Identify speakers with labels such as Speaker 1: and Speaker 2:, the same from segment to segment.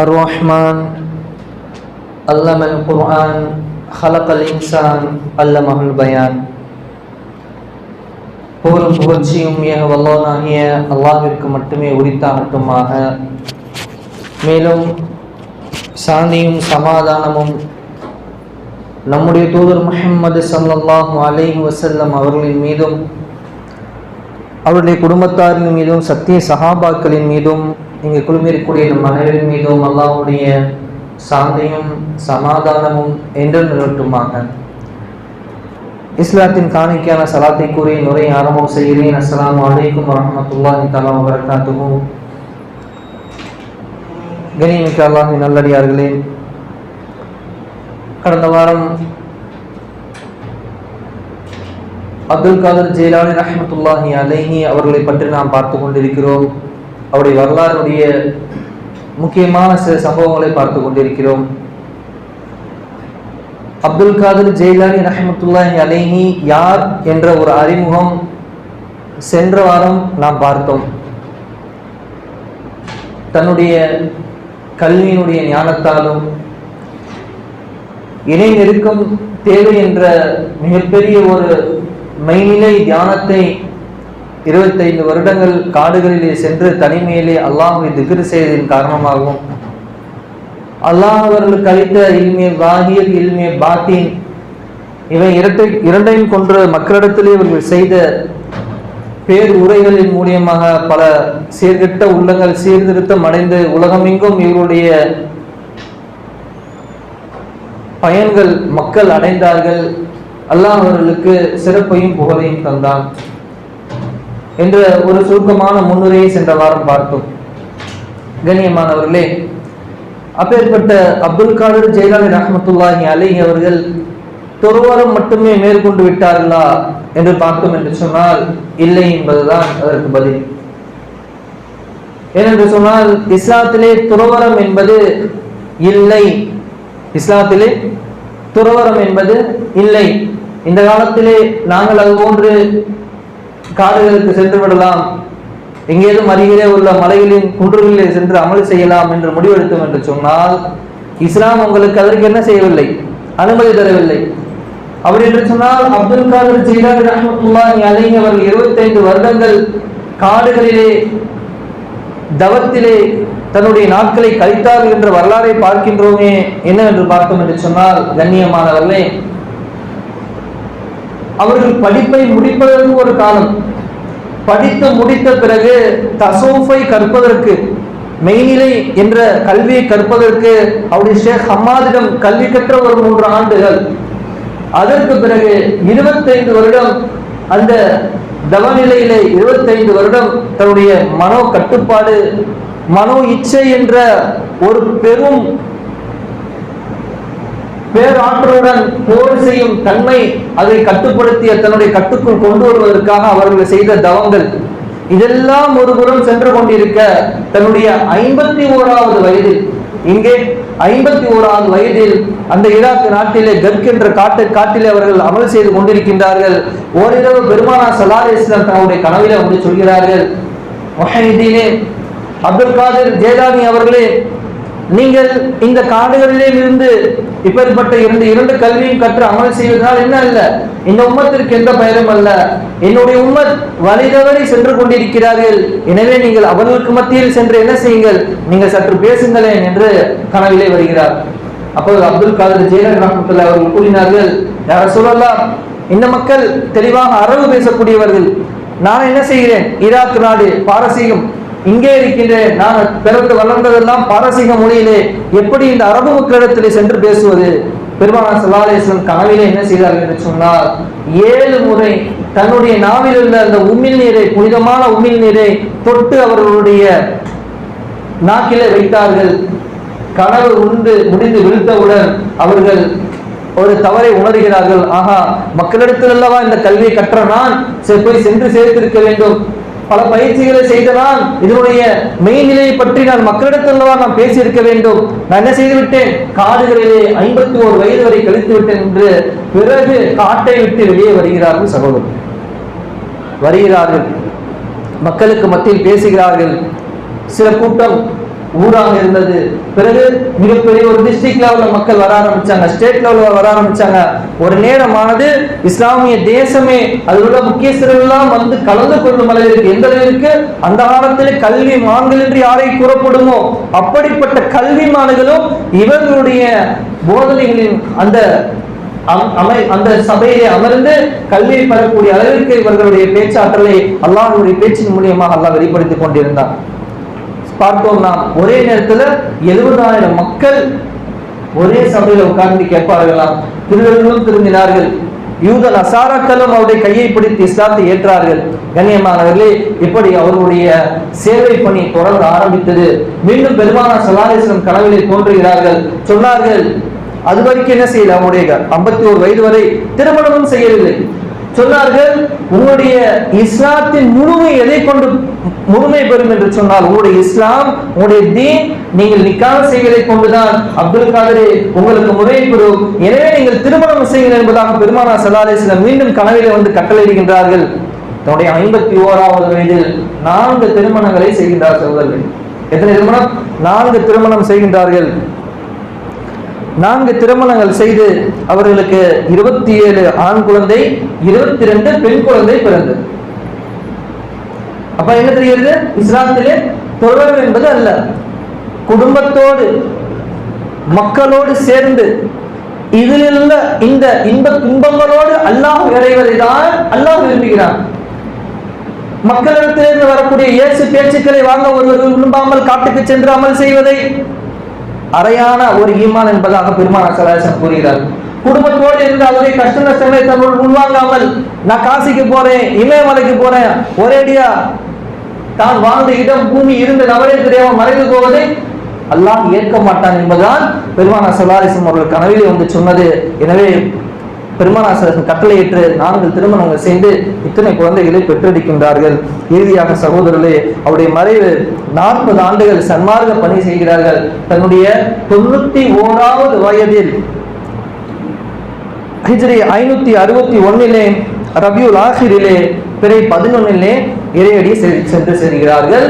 Speaker 1: الرحمن علم القرآن خلق الإنسان علمه البيان புகழும் புகழ்ச்சியும் ஏக வல்லோனாகிய அல்லாஹிற்கு மட்டுமே உரித்தாகட்டுமாக மேலும் சாந்தியும் சமாதானமும் நம்முடைய தூதர் முஹம்மது ஸல்லல்லாஹு அலைஹி வஸல்லம் அவர்களின் மீதும் அவருடைய குடும்பத்தாரின் மீதும் சத்திய சஹாபாக்களின் மீதும் இங்கு குழுமிருக்கக்கூடிய நம் அனைவரின் மீதும் அல்லாவுடைய சாந்தியும் சமாதானமும் என்று நிலட்டுமாக இஸ்லாத்தின் காணிக்கையான சலாத்தை கூறி நுரை ஆரம்பம் செய்கிறேன். அஸ்லாம் வலைக்கும் வரஹ்மத்துல்லாஹி தலா வபரகாத்துஹு. கனிமிக்க அல்லாஹின் நல்லடியார்களே கடந்த வாரம் அப்துல் காதர் ஜெயிலானி ரஹமத்துல்லாஹி அலைஹி அவர்களை பற்றி நாம் பார்த்து கொண்டிருக்கிறோம். அவருடைய வரலாறுடைய முக்கியமான சில சம்பவங்களை பார்த்து கொண்டிருக்கிறோம். அப்துல் காதர் ஜெயிலானி ரஹமத்துல்லாஹி அலைஹி யார் என்ற ஒரு அறிமுகம் சென்ற வாரம் நாம் பார்த்தோம். தன்னுடைய கல்வியினுடைய ஞானத்தாலும் இணை நெருக்கம் தேவை என்ற மிகப்பெரிய ஒரு மெய்நிலை தியானத்தை இருபத்தைந்து வருடங்கள் காடுகளிலே சென்று தனிமையிலே அல்லாஹை திகிர் செய்ததின் காரணமாகவும் அல்லாஹ் அவர்களுக்கு அளித்த இல்மிய வாகியல் இல்மிய பாத்தின். இவை இரட்டை இரண்டையும் கொன்று மக்களிடத்திலே இவர்கள் செய்த பேர் உரைகளின் மூலியமாக பல சீர்கிட்ட உள்ளங்கள் சீர்திருத்தம் அடைந்து உலகமெங்கும் இவருடைய பயன்கள் மக்கள் அடைந்தார்கள். அல்லாஹ் அவர்களுக்கு சிறப்பையும் புகழையும் தந்தான். என்ற ஒரு சுருக்கமான முன்னுரையை சென்ற வாரம் பார்த்தோம். கண்ணியமானவர்களே அப்பேற்பட்ட அப்துல் காதர் ஜெயலலிதா ரஹமத்துல்லாஹி அலி அவர்கள் துறவரம் மட்டுமே மேற்கொண்டு விட்டார்களா என்று பார்த்தோம் என்று சொன்னால் இல்லை என்பதுதான் அதற்கு பதில். ஏனென்று சொன்னால் இஸ்லாத்திலே துறவரம் என்பது இல்லை. இஸ்லாத்திலே துறவரம் என்பது இல்லை. இந்த காலத்திலே நாங்கள் அது போன்று காடுகளுக்கு சென்று விடலாம். எங்கேதும் அருகிலே உள்ள மலைகளின் குன்றுகளிலே சென்று அமல் செய்யலாம் என்று முடிவெடுத்தோம் என்று சொன்னால் இஸ்லாம் உங்களுக்கு அதற்கு என்ன செய்யவில்லை? அனுமதி தரவில்லை. அப்படி என்று சொன்னால் அப்துல் காதர் ஜீலானி ரஹமத்துல்லாஹி அலைஹி அவர்கள் இருபத்தைந்து வருடங்கள் காடுகளிலே தவத்திலே தன்னுடைய நாட்களை கழித்தார் என்ற வரலாறை பார்க்கின்றோமே என்னவென்று பார்த்தோம் என்று சொன்னால் கண்ணியமானவர்களே அவர்கள் படிப்பை முடிப்பதற்கு ஒரு காலம். படித்து முடித்த பிறகு தசோஃபை கற்பதற்கு மெய்நிலை என்ற கல்வியை கற்பதற்கு அவருடைய ஷேக் ஹம்மாதிடம் கல்வி கற்ற ஒரு மூன்று ஆண்டுகள். அதற்கு பிறகு இருபத்தைந்து வருடம் அந்த தவநிலையிலே இருபத்தைந்து வருடம் தன்னுடைய மனோ கட்டுப்பாடு மனோ இச்சை என்ற ஒரு பெரும் பேராற்றலுடன் போர் செய்யும் தன்மை அதை கட்டுப்படுத்திய தன்னுடைய கட்டுக்குள் கொண்டு வருவதற்காக அவர்கள் செய்த தவங்கள். இதெல்லாம் ஒருபுறம் சென்று கொண்டிருக்க தன்னுடைய ஐம்பத்தி ஓராவது வயதில் இங்கே ஐம்பத்தி ஓராவது வயதில் அந்த ஈராக் நாட்டிலே கர்க் என்ற காட்டு காட்டிலே அவர்கள் அமல் செய்து கொண்டிருக்கின்றார்கள். ஓரிரவு பெருமானா சலால் தன்னுடைய கனவிலே வந்து சொல்கிறார்கள் மொஹிதீனே அப்துல் காதிர் ஜேதானி அவர்களே நீங்கள் இந்த காடுகளிலே இருந்து இப்பேற்பட்ட இரண்டு இரண்டு கல்வியும் கற்று அமல் செய்வதால் என்ன அல்ல? இந்த உம்மத்திற்கு எந்த பயனும் அல்ல. என்னுடைய உம்மத் வழிதவறி சென்று கொண்டிருக்கிறார்கள். எனவே நீங்கள் அவர்களுக்கு மத்தியில் சென்று என்ன செய்யுங்கள்? நீங்கள் சற்று பேசுங்களேன் என்று கனவிலே வருகிறார். அப்போது அப்துல் காதர் ஜெயலலிதா ரஹமத்துல்லா அவர்கள் கூறினார்கள் யார சொல்லலாம் இந்த மக்கள் தெளிவாக அரபு பேசக்கூடியவர்கள். நான் என்ன செய்கிறேன்? ஈராக் நாடு பாரசீகம் இங்கே இருக்கின்றேன் நான் பிறந்து வளர்ந்ததெல்லாம் பாரசீக மொழியிலே எப்படி இந்த அரபு மக்களிடத்திலே சென்று பேசுவது? பெருமானா சல்லாஹேஸ்வரம் கனவிலே என்ன செய்தார்கள் என்று சொன்னால் ஏழு முறை தன்னுடைய நாவில் உள்ள அந்த உமிழ் நீரை புனிதமான உமிழ் நீரை தொட்டு அவர்களுடைய நாக்கிலே வைத்தார்கள். கனவு உண்டு முடிந்து விழுத்தவுடன் அவர்கள் ஒரு தவறை உணர்கிறார்கள். ஆஹா மக்களிடத்தில் அல்லவா இந்த கல்வியை கற்ற நான்? போய் சென்று சேர்த்திருக்க வேண்டும். பல பயிற்சிகளை செய்த இதனுடைய மெய்நிலையை பற்றி நான் மக்களிடத்தில் நான் பேசியிருக்க வேண்டும். நான் என்ன செய்து விட்டேன் காடுகளிலே ஐம்பத்தி ஓரு வயது வரை கழித்து விட்டேன் என்று பிறகு காட்டை விட்டு வெளியே வருகிறார்கள் சகோதரர். வருகிறார்கள். மக்களுக்கு மத்தியில் பேசுகிறார்கள். சில கூட்டம் ஊராக இருந்தது. பிறகு மிகப்பெரிய ஒரு டிஸ்ட்ரிக்ட் லெவல்ல மக்கள் வர ஆரம்பிச்சாங்க. ஸ்டேட் லெவல்ல வர ஆரம்பிச்சாங்க. ஒரு நேரமானது இஸ்லாமிய தேசமே அதில் உள்ள முக்கியஸ்தர்கள் வந்து கலந்து கொள்ளும் அளவிற்கு எந்த அளவிற்கு? அந்த காலத்தில் கல்வி மான்கள் என்று யாரை கூறப்படுமோ அப்படிப்பட்ட கல்விமான்களும் இவர்களுடைய போதனைகளின் அந்த அமை அந்த சபையிலே அமர்ந்து கல்வியை பெறக்கூடிய அளவிற்கு இவர்களுடைய பேச்சாற்றலை அல்லாஹனுடைய பேச்சின் மூலியமாக அல்லாஹ் வெளிப்படுத்திக் கொண்டிருந்தார் பார்த்தோம் நாம். ஒரே நேரத்துல எழுபதாயிரம் மக்கள் ஒரே சபையில உட்கார்ந்து கேட்பார்களாம். திருடர்களும் திரும்பினார்கள் யூத அசாராக்களும் அவருடைய கையை பிடித்து இஸ்லாத்தை ஏற்றார்கள். கண்ணியமானவர்களே இப்படி அவர்களுடைய சேவை பணி தொடர்ந்து ஆரம்பித்தது. மீண்டும் பெருமான சலாஹேஸ்வரம் கனவிலே தோன்றுகிறார்கள். சொன்னார்கள் அது வரைக்கும் என்ன செய்யல? அவனுடைய ஐம்பத்தி ஒரு வயது வரை திருமணமும் செய்யவில்லை. சொன்னார்கள் உங்களுடைய இஸ்லாத்தின் முழுமை எதை கொண்டு முழுமை பெறும் என்று சொன்னால் உங்களுடைய இஸ்லாம் உங்களுடைய தீன் நீங்கள் நிக்காக செய்வதை கொண்டுதான் அப்துல் காதரே உங்களுக்கு முறை பெறும் எனவே நீங்கள் திருமணம் செய்யுங்கள் என்பதாக பெருமானா சில மீண்டும் கனவிலே வந்து கட்டளையிடுகின்றார்கள். தன்னுடைய ஐம்பத்தி ஓராவது வயதில் நான்கு திருமணங்களை செய்கின்றார் சகோதரர்கள். எத்தனை திருமணம்? நான்கு திருமணம் செய்கின்றார்கள். நான்கு திருமணங்கள் செய்து அவர்களுக்கு இருபத்தி ஏழு ஆண் குழந்தை இருபத்தி ரெண்டு பெண் குழந்தை பிறந்தது. அப்ப என்ன தெரிகிறது? இஸ்லாத்திலே தொடர்பு என்பது அல்ல. குடும்பத்தோடு மக்களோடு சேர்ந்து இதில் உள்ள இந்த இன்ப துன்பங்களோடு அல்லாஹ் இறைவதை தான் அல்லாஹ் விரும்புகிறான். மக்களிடத்திலிருந்து வரக்கூடிய இயேசு பேச்சுக்களை வாங்க ஒருவர் விரும்பாமல் காட்டுக்கு சென்று அமல் செய்வதை அறையான ஒரு ஈமான் என்பதாக பெருமான சலாசன் கூறுகிறார். குடும்பத்தோடு இருந்து அவருடைய கஷ்ட நஷ்டங்களை தன்னோடு உள்வாங்காமல் நான் காசிக்கு போறேன் இமயமலைக்கு போறேன் ஒரேடியா தான் வாழ்ந்த இடம் பூமி இருந்த நபரே தெரியாமல் மறைந்து போவதை அல்லாஹ் ஏற்க மாட்டான் என்பதுதான் பெருமான சலாரிசம் அவர்கள் கனவிலே வந்து சொன்னது. எனவே பெருமானாசரசன் கட்டளையிட்டு நான்கு திருமணங்கள் செய்து இத்தனை குழந்தைகளை பெற்றெடுக்கின்றார்கள் இறுதியாக சகோதரர்களே அவருடைய மறைவு நாற்பது ஆண்டுகள் சன்மார்க்க பணி செய்கிறார்கள். தன்னுடைய தொண்ணூத்தி ஓராவது வயதில் ஹிஜ்ரி ஐநூத்தி அறுபத்தி ஒன்னிலே ரபியுல் ஆசிரிலே பிறை பதினொன்னிலே இறையடி சென்று சேர்கிறார்கள்.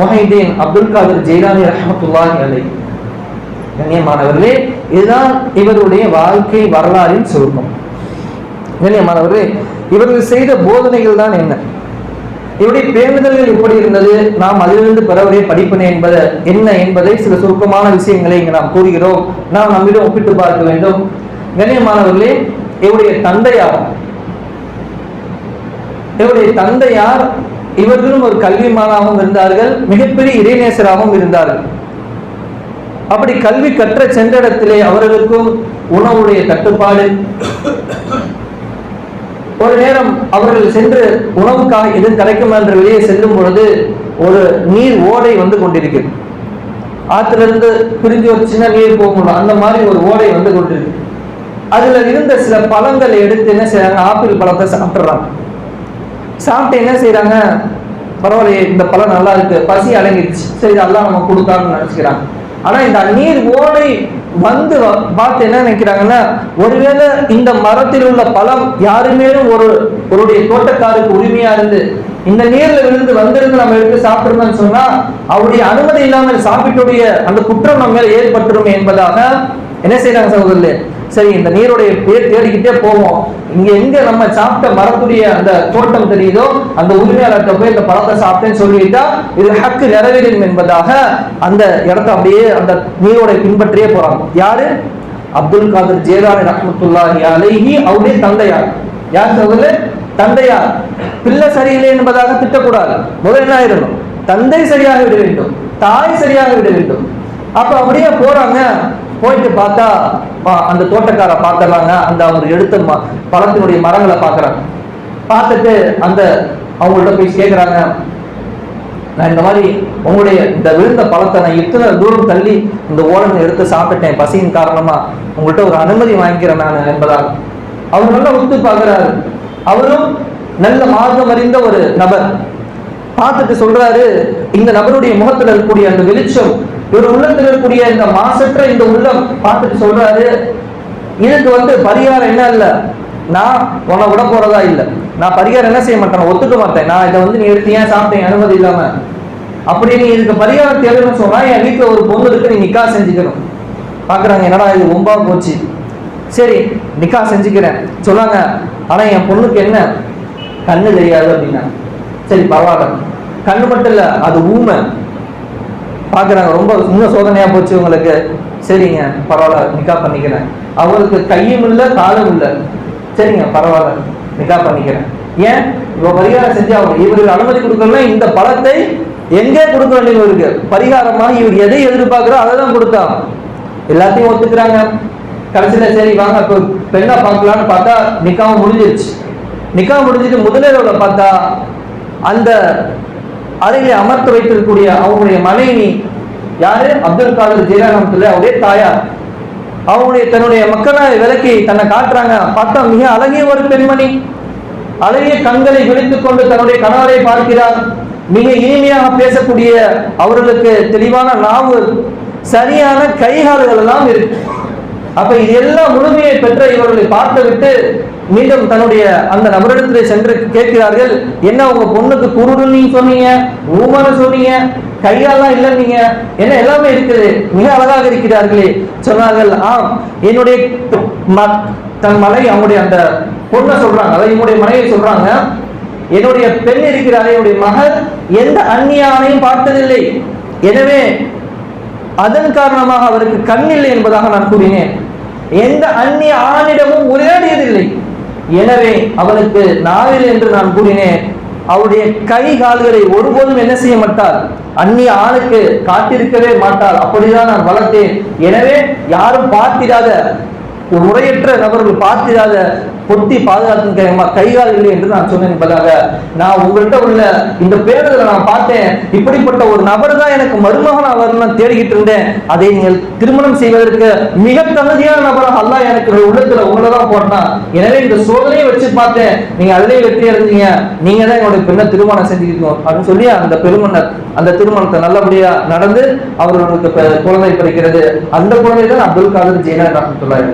Speaker 1: மொஹிதீன் அப்துல் காதர் ஜெயிலானி ரஹமத்துல்லாஹி அலை கண்ணியமானவர்களே இதுதான் இவருடைய வாழ்க்கை வரலாறின் சுருக்கம். கண்ணியமானவர்களே இவர்கள் செய்த போதனைகள் தான் என்ன? இவருடைய பேணுதல்கள் எப்படி இருந்தது? நாம் அதிலிருந்து பெறவரே படிப்பினை என்பது என்ன என்பதை சில சுருக்கமான விஷயங்களை இங்கு நாம் கூறுகிறோம். நாம் நம்மிடம் ஒப்பிட்டு பார்க்க வேண்டும். கண்ணியமானவர்களே இவருடைய தந்தையார் இவருடைய தந்தையார் இவர்களும் ஒரு கல்விமானாகவும் இருந்தார்கள் மிகப்பெரிய இறைநேசராகவும் இருந்தார்கள். அப்படி கல்வி கற்ற சென்ற இடத்திலே அவர்களுக்கும் உணவுடைய தட்டுப்பாடு. ஒரு நேரம் அவர்கள் சென்று உணவுக்காக எதுவும் கிடைக்குமா என்று வெளியே செல்லும் பொழுது ஒரு நீர் ஓடை வந்து கொண்டிருக்கிறது. ஆற்றிலிருந்து பிரிஞ்சு ஒரு சின்ன நீர் போகணும் அந்த மாதிரி ஒரு ஓடை வந்து கொண்டிருக்கு. அதுல இருந்த சில பழங்களை எடுத்து என்ன செய்யறாங்க ஆப்பிள் பழத்தை சாப்பிடுறாங்க சாப்பிட்டு என்ன செய்யறாங்க பரவாயில்லையே இந்த பழம் நல்லா இருக்கு பசி அடங்கிடுச்சு. சரி அல்லாஹ் நம்ம கொடுத்தான்னு நினைச்சுக்கிறாங்க. ஆனா இந்த நீர் ஓடை வந்து பார்த்து என்ன நினைக்கிறாங்கன்னா ஒருவேளை இந்த மரத்தில் உள்ள பழம் யாருமேலும் ஒரு ஒருடைய தோட்டக்காருக்கு உரிமையா இருந்து இந்த நீர்ல விழுந்து வந்திருந்து நம்ம எடுத்து சாப்பிடணும்னு சொன்னா அவருடைய அனுமதி இல்லாமல் சாப்பிட்டுடைய அந்த குற்றம் நம்ம மேல ஏற்பட்டுரும் என்பதாக என்ன செய்யறாங்க சகோதரர்களே? சரி இந்த நீருடைய பேர் தேடிக்கிட்டே போவோம். இங்க எங்க நம்ம சாப்பிட்ட மரத்துடைய அந்த தோட்டம் தெரியுதோ அந்த உரிமையாளர்கிட்ட போய் இந்த பழத்தை சாப்பிட்டேன்னு சொல்லிட்டா இது ஹக்கு நிறைவேறும் என்பதாக அந்த இடத்த அப்படியே அந்த நீரோட பின்பற்றியே போறாங்க. யாரு? அப்துல் காதர் ஜேலானி ரஹமத்துல்லாஹி அலைஹி அவருடைய தந்தையார். யார் சகோதரர் தந்தையார். பிள்ளை சரியில்லை என்பதாக திட்டக்கூடாது. முதல் என்ன ஆயிடணும்? தந்தை சரியாக விட வேண்டும். தாய் சரியாக விட வேண்டும். அப்ப அப்படியே போறாங்க. போயிட்டு பார்த்தா அந்த தோட்டக்கார பார்த்துறாங்க அந்த அவர் எடுத்த ம- பழத்தினுடைய மரங்களை பார்க்கறாங்க. பார்த்துட்டு அந்த அவங்கள்ட்ட போய் கேட்குறாங்க நான் இந்த மாதிரி உங்களுடைய இந்த விழுந்த பழத்தை நான் இத்தனை தூரம் தள்ளி இந்த ஓரனை எடுத்து சாப்பிட்டேன் பசியின் காரணமா உங்கள்கிட்ட ஒரு அனுமதி வாங்கிக்கிறேன் நான் என்பதாக அவர் நல்லா உத்து பார்க்குறாரு. அவரும் நல்ல மார்க்கம் அறிந்த ஒரு நபர். பார்த்துட்டு சொல்றாரு இந்த நபருடைய முகத்துல இருக்கக்கூடிய அந்த வெளிச்சம் இவர் உள்ளத்தில் இருக்கக்கூடிய இந்த மாசற்ற இந்த உள்ளம் பார்த்துட்டு சொல்றாரு. இதுக்கு வந்து பரிகாரம் என்ன இல்ல? நான் உன்னை விட போறதா இல்ல. நான் பரிகாரம் என்ன செய்ய மாட்டேன்? நான் ஒத்துக்க மாட்டேன். நான் இதை வந்து நீ எடுத்து ஏன் சாப்பிட்டேன் அனுமதி இல்லாம. அப்படி நீ இதுக்கு பரிகாரம் தேவைன்னு சொன்னா என் வீட்டுல ஒரு பொண்ணு இருக்கு நீ நிக்கா செஞ்சுக்கணும். பாக்குறாங்க என்னடா இது? ரொம்ப போச்சு. சரி நிக்கா செஞ்சுக்கிறேன். சொன்னாங்க ஆனா என் பொண்ணுக்கு என்ன? கண்ணு தெரியாது அப்படின்னா. சரி பரவாயில்ல. கண்ணு மட்டும் இல்ல அது ஊமை. பார்க்குறாங்க ரொம்ப இன்னும் சோதனையாக போச்சு உங்களுக்கு சரிங்க பரவாயில்ல நிக்கா பண்ணிக்கிறேன். அவருக்கு கையும் இல்லை காலும் இல்லை. சரிங்க பரவாயில்ல நிக்கா பண்ணிக்கிறேன். ஏன்? இவ பரிகாரம் செஞ்சு அவங்க இவருக்கு அனுமதி கொடுக்கணும்னா இந்த பழத்தை எங்கே கொடுக்க வேண்டியது இருக்கு பரிகாரமாக இவர் எதை எதிர்பார்க்குறோ அதை தான் கொடுத்தான். எல்லாத்தையும் ஒத்துக்கிறாங்க. கடைசியில சரி வாங்க இப்போ பெண்ணா பார்க்கலான்னு பார்த்தா நிக்காவும் முடிஞ்சிருச்சு. நிக்கா முடிஞ்சிட்டு முதலிரவுல பார்த்தா அந்த அறையில அமர்த்து வைத்திருக்கக்கூடிய அவங்களுடைய மனைவி யாரு? அப்துல் காதர் ஜெயராமத்துல அவருடைய தாயார். அவங்களுடைய தன்னுடைய மக்களை விலக்கி தன்னை காட்டுறாங்க. பார்த்தா மிக அழகிய ஒரு பெண்மணி. அழகிய கண்களை விழித்துக் கொண்டு தன்னுடைய கணவரை பார்க்கிறார். மிக இனிமையாக பேசக்கூடிய அவர்களுக்கு தெளிவான நாவு சரியான கைகால்கள் எல்லாம் இருக்கு. அப்ப இது எல்லாம் முழுமையை பெற்ற இவர்களை பார்த்து விட்டு மீண்டும் தன்னுடைய அந்த நபரிடத்தில் சென்று கேட்கிறார்கள் என்ன உங்க பொண்ணுக்கு குருடுன்னு நீங்க சொன்னீங்க? ஊமன்னு சொன்னீங்க? கையாலாம் இல்லை நீங்க என்ன எல்லாமே இருக்குது. மிக அழகாக இருக்கிறார்களே. சொன்னார்கள் ஆம் என்னுடைய ம- தன் மலை அவங்களுடைய அந்த பொண்ணை சொல்றாங்க அதாவது என்னுடைய மனைவி சொல்றாங்க என்னுடைய பெண் இருக்கிறார் என்னுடைய மகள் எந்த அந்நிய ஆணையும் பார்த்ததில்லை. எனவே அதன் காரணமாக அவருக்கு கண் இல்லை என்பதாக நான் கூறினேன். எந்த அந்நிய ஆணிடமும் உரையாடியதில்லை. எனவே அவனுக்கு நாவில் என்று நான் கூறினேன். அவருடைய கை கால்களை ஒருபோதும் என்ன செய்ய மாட்டார்? அந்நிய ஆணுக்கு காத்திருக்கவே மாட்டார். அப்படிதான் நான் வளர்த்தேன். எனவே யாரும் பார்த்திடாத ஒரு முறையற்ற நபர்கள் பார்த்திடாத பொத்தி பாதுகாத்து கைகால் இல்லை என்று நான் சொன்னேன் பதிலாக நான் உங்கள்கிட்ட உள்ள இந்த பேருதலை நான் பார்த்தேன். இப்படிப்பட்ட ஒரு நபர் தான் எனக்கு மருமகன் அவர் தேடிக்கிட்டு இருந்தேன். அதை நீங்கள் திருமணம் செய்வதற்கு மிக தகுதியான நபராக அல்லா எனக்கு உள்ளத்துல உங்களதான் போட்டான். எனவே இந்த சோதனையை வச்சு பார்த்தேன். நீங்க அதிலே வெற்றி அடைஞ்சீங்க நீங்க தான் என்னுடைய பெண்ணை திருமணம் செஞ்சுக்கணும் அப்படின்னு சொல்லி அந்த பெருமன்னர் அந்த திருமணத்தை நல்லபடியா நடந்து அவர்களுக்கு குழந்தை பிறக்கிறது. அந்த குழந்தை தான் அப்துல் காதர் ஜெயினா ரஹமத்துல்லாஹி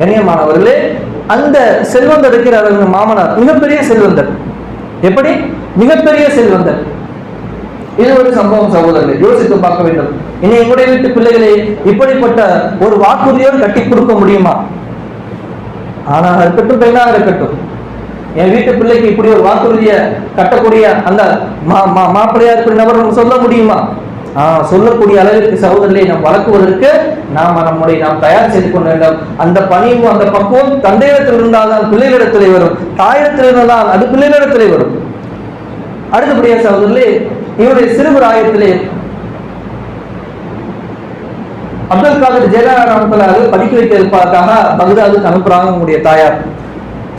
Speaker 1: கணியமானவர்களே அந்த செல்வந்தர் இருக்கிறார் அவங்க மாமனார். மிகப்பெரிய செல்வந்தர். எப்படி? மிகப்பெரிய செல்வந்தர். இது ஒரு சம்பவம் சகோதரர்கள். யோசித்து பார்க்க வேண்டும். இனி எங்களுடைய வீட்டு பிள்ளைகளை இப்படிப்பட்ட ஒரு வாக்குறுதியோடு கட்டி கொடுக்க முடியுமா? ஆனால் இருக்கட்டும் பெண்ணாக இருக்கட்டும். என் வீட்டு பிள்ளைக்கு இப்படி ஒரு வாக்குறுதியை கட்டக்கூடிய அந்த மா- மா- மாப்பிள்ளையா இருக்கிற நபர் சொல்ல முடியுமா? சொல்லக்கூடிய அளவிற்கு சகோதரர்களை நாம் வளர்க்குவதற்கு நாம் நம்முடைய நாம் தயார் செய்து கொள்ள வேண்டும். அந்த பணிவு அந்த பக்குவம் தந்தையிடத்தில் இருந்தால்தான் பிள்ளைகளிடத்திலே வரும். தாயிடத்தில் இருந்தால் அது பிள்ளைகளிடத்திலே வரும். அடுத்தபடியா சகோதரர்களே இவருடைய சிறுபிராயத்திலே அப்துல் காதர் ஜெயலலிதா படிக்க வைக்க இருப்பதற்காக பக்தாதுக்கு அனுப்புறாங்க உங்களுடைய தாயார்.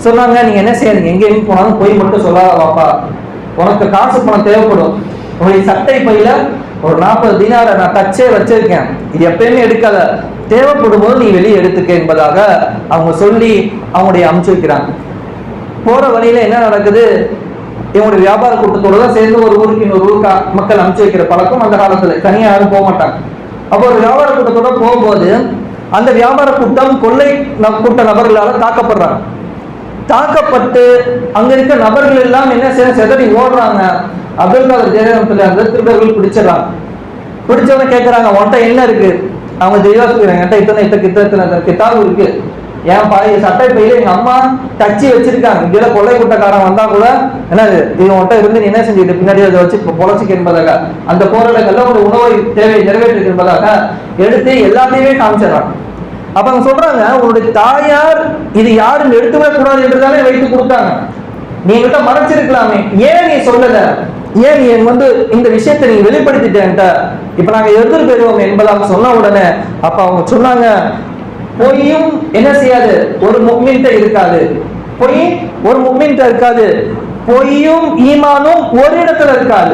Speaker 1: சொன்னாங்க நீங்க என்ன செய்யறீங்க எங்கேயும் போனாலும் போய் மட்டும் சொல்லாத வாப்பா உனக்கு காசு பணம் தேவைப்படும். உன்னுடைய சட்டை பையில ஒரு நாற்பது தினாரை நான் தச்சே வச்சிருக்கேன். இது எப்பயுமே எடுக்காத. தேவைப்படும் போது நீ வெளியே எடுத்துக்க என்பதாக அவங்க சொல்லி அவங்களுடைய அமுச்சு வைக்கிறாங்க. போற வழியில என்ன நடக்குது? இவங்களுடைய வியாபார கூட்டத்தோட தான் சேர்ந்து ஒரு ஊருக்கு இன்னொரு ஊருக்கு மக்கள் அமுச்சு வைக்கிற பழக்கம் அந்த காலத்துல. தனியா யாரும் போக மாட்டாங்க. அப்போ ஒரு வியாபார கூட்டத்தோட போகும்போது அந்த வியாபார கூட்டம் கொள்ளை கூட்ட நபர்களால தாக்கப்படுறாங்க. தாக்கப்பட்டு அங்க இருக்க நபர்கள் எல்லாம் என்ன செய்ய செதறி ஓடுறாங்க. அப்துல் காதர் ஜெயலலிதா அந்த திருடர்கள் பிடிச்சிடறாங்க பிடிச்சவங்க கேட்கறாங்க உன்கிட்ட என்ன இருக்கு? அவங்க தெளிவா சொல்றாங்க என்கிட்ட இத்தனை இத்தனை இத்தனை இத்தனை இருக்கு. என் பழைய சட்டை பையில எங்க அம்மா தச்சு வச்சிருக்காங்க. இங்க கொள்ளை குட்டக்காரன் வந்தா கூட என்னது இது உன்ட்ட இருந்து நீ என்ன செஞ்சுட்டு பின்னாடி அதை வச்சு இப்போ பொழைச்சிக்க என்பதாக. அந்த போராட்டங்கள்ல ஒரு உணவை தேவை நிறைவேற்று என்பதாக எடுத்து எல்லாத்தையுமே காமிச்சிடறாங்க. அப்ப அவங்க சொல்றாங்க உன்னுடைய தாயார் இது யாரும் எடுத்துவே கூடாது என்றுதானே வைத்து கொடுத்தாங்க. நீ எங்கிட்ட மறைச்சிருக்கலாமே. ஏன் நீ சொல்லல? ஏன் நீ வந்து இந்த விஷயத்தை நீ வெளிப்படுத்திட்டேன்ட்ட இப்ப நாங்க எதிர் பெறுவோம் என்பதாக சொன்ன உடனே அப்ப அவங்க சொன்னாங்க பொய்யும் என்ன செய்யாது? ஒரு முக்மின்ட்ட இருக்காது. பொய்? ஒரு முக்மின்ட்ட இருக்காது. பொய்யும் ஈமானும் ஒரு இடத்துல இருக்காது.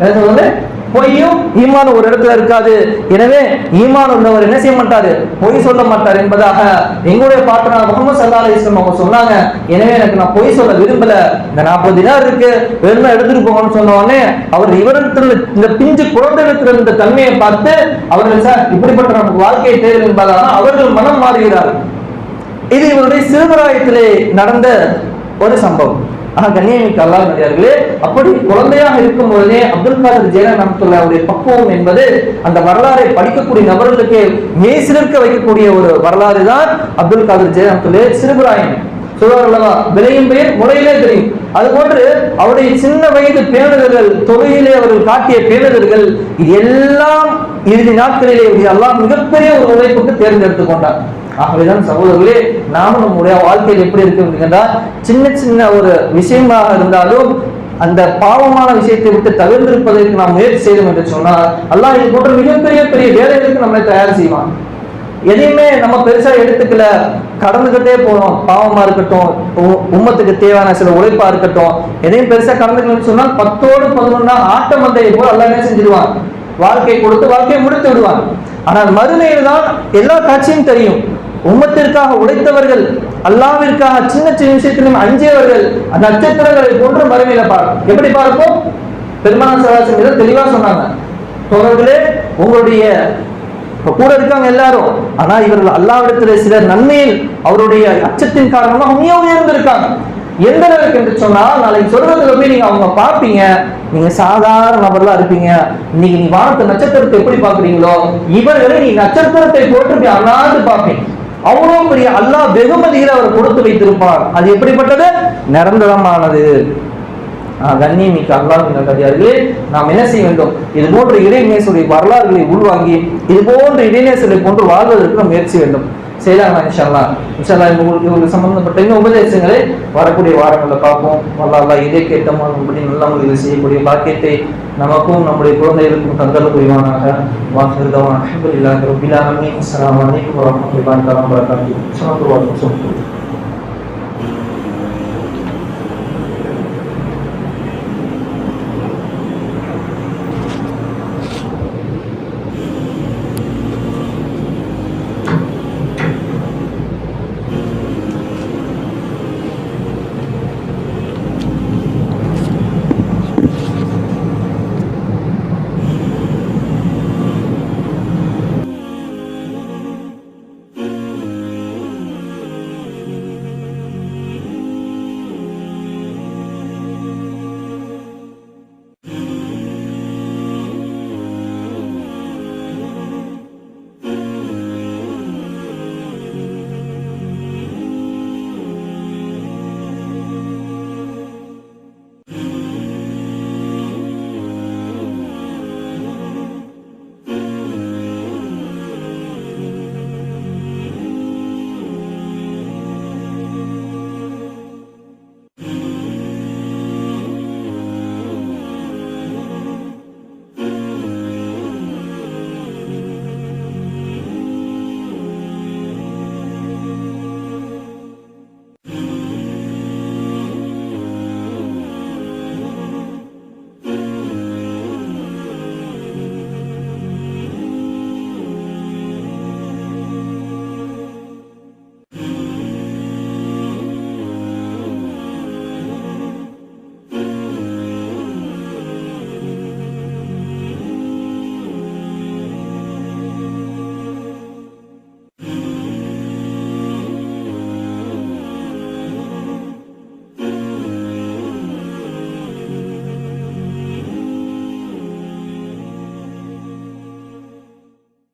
Speaker 1: என்ன சொல்லுங்க பொய்யும் ஈமான் ஒரு இடத்துல இருக்காது. எனவே ஈமான் உள்ளவர் என்ன செய்ய மாட்டாரு? பொய் சொல்ல மாட்டார் என்பதாக எங்களுடைய பாட்டனார் முகமது சல்லா அலிஸ்லாம் அவங்க சொன்னாங்க. எனவே எனக்கு நான் பொய் சொல்ல விரும்பல. இந்த நாற்பது தினம் இருக்கு. வெறும் எடுத்துட்டு போகணும்னு சொன்ன உடனே அவர் இவரிடத்தில் இந்த பிஞ்சு குழந்தையிடத்தில் இருந்த தன்மையை பார்த்து அவர்கள் சார் இப்படிப்பட்ட நமக்கு வாழ்க்கையை தேவை என்பதாக அவர்கள் மனம் மாறுகிறார் இது இவருடைய சிறுபிராயத்திலே நடந்த ஒரு சம்பவம். ஆனா கண்ணியமிக்க அல்லாஹ் நடிகார்களே அப்படி குழந்தையாக இருக்கும் பொழுதே அப்துல் காதர் ஜெயலலிதா நமக்குள்ள அவருடைய பக்குவம் என்பது அந்த வரலாறை படிக்கக்கூடிய நபர்களுக்கு மெய்சிலிருக்க வைக்கக்கூடிய ஒரு வரலாறு தான் அப்துல் காதர் ஜெயலலிதா சிறுபிராயம் சொல்வார்களவா விளையும் பெயர் முறையிலே தெரியும். அது போன்று அவருடைய சின்ன வயது பேணுதல்கள் தொகையிலே அவர்கள் காட்டிய பேணுதல்கள் இது எல்லாம் இறுதி நாட்களிலே இது எல்லாம் மிகப்பெரிய ஒரு உழைப்புக்கு தேர்ந்தெடுத்துக் கொண்டார். ஆகவேதான் சகோதரர்களே நாமும் நம்முடைய வாழ்க்கையில் எப்படி இருக்கு என்றால் சின்ன சின்ன ஒரு விஷயமாக இருந்தாலும் அந்த பாவமான விஷயத்தை விட்டு தவிர்த்திருப்பதற்கு நாம் முயற்சி செய்தோம் என்று சொன்னால் அல்லாஹ் இது போன்ற மிகப்பெரிய பெரிய வேலைகளுக்கு நம்மளை தயார் செய்வான். எதையுமே நம்ம பெருசா எடுத்துக்கல. கடந்துகிட்டே போறோம். பாவமா இருக்கட்டும் உம்மத்துக்கு தேவையான சில உழைப்பா இருக்கட்டும் எதையும் பெருசா கடந்துக்கணும்னு சொன்னால் பத்தோடு பதினொன்னா ஆட்ட மந்தையை போல எல்லாம் என்ன செஞ்சிருவான் வாழ்க்கை கொடுத்து வாழ்க்கையை முடித்து விடுவான். ஆனால் மறுமையில் தான் எல்லா காட்சியும் தெரியும். உம்மத்திற்காக உழைத்தவர்கள் அல்லாவிற்காக சின்ன சின்ன விஷயத்திலும் அஞ்சியவர்கள் அந்த நட்சத்திரங்களை போன்று மறுமையில பார்க்கும் எப்படி பார்ப்போம்? பெருமான சராசரி தெளிவா சொன்னாங்க. தோழர்களே உங்களுடைய கூட இருக்காங்க எல்லாரும் ஆனா இவர்கள் அல்லாவிடத்துல சிலர் நன்மையில் அவருடைய அச்சத்தின் காரணமாக மிக உயர்ந்திருக்காங்க. எந்த அளவுக்கு என்று சொன்னால் நாளைக்கு சொல்றதுல போய் நீங்க அவங்க பார்ப்பீங்க. நீங்க சாதாரண நபர்களா இருப்பீங்க. இன்னைக்கு நீ வானத்து நட்சத்திரத்தை எப்படி பாக்குறீங்களோ இவர்களை நீ நட்சத்திரத்தை போட்டு அண்ணாந்து பார்ப்பீங்க. அவ்வளவு பெரிய அல்லாஹ் வெகுமதிகளை அவர் கொடுத்து வைத்திருப்பார். அது எப்படிப்பட்டது? நிரந்தரமானது. ஆஹ் கண்ணியமிக்க அல்லாவின் நல்லடியார்களே நாம் என்ன செய்ய வேண்டும்? இது போன்ற இறைநேசருடைய வரலாறுகளை உள்வாங்கி இது போன்ற இறைநேசரை போன்று வாழ்வதற்கு நாம் முயற்சி வேண்டும். செய்யலாம் இன்ஷால்லா இன்ஷால்லா உங்களுக்கு உங்களுக்கு சம்பந்தப்பட்ட இன்னும் உபதேசங்களை வரக்கூடிய வாரங்களில் பார்ப்போம். வல்லா இதை கேட்டமானபடி நல்ல முறையில் செய்யக்கூடிய பாக்கியத்தை நமக்கும் நம்முடைய குழந்தைகளுக்கும் தந்தல் புரிவானாக வாசிருதவான் அஹமதுல்லாஹி ரபில் ஆலமீன். அஸ்ஸலாமு அலைக்கும் வரஹ்மத்துல்லாஹி வபரகாத்துஹு.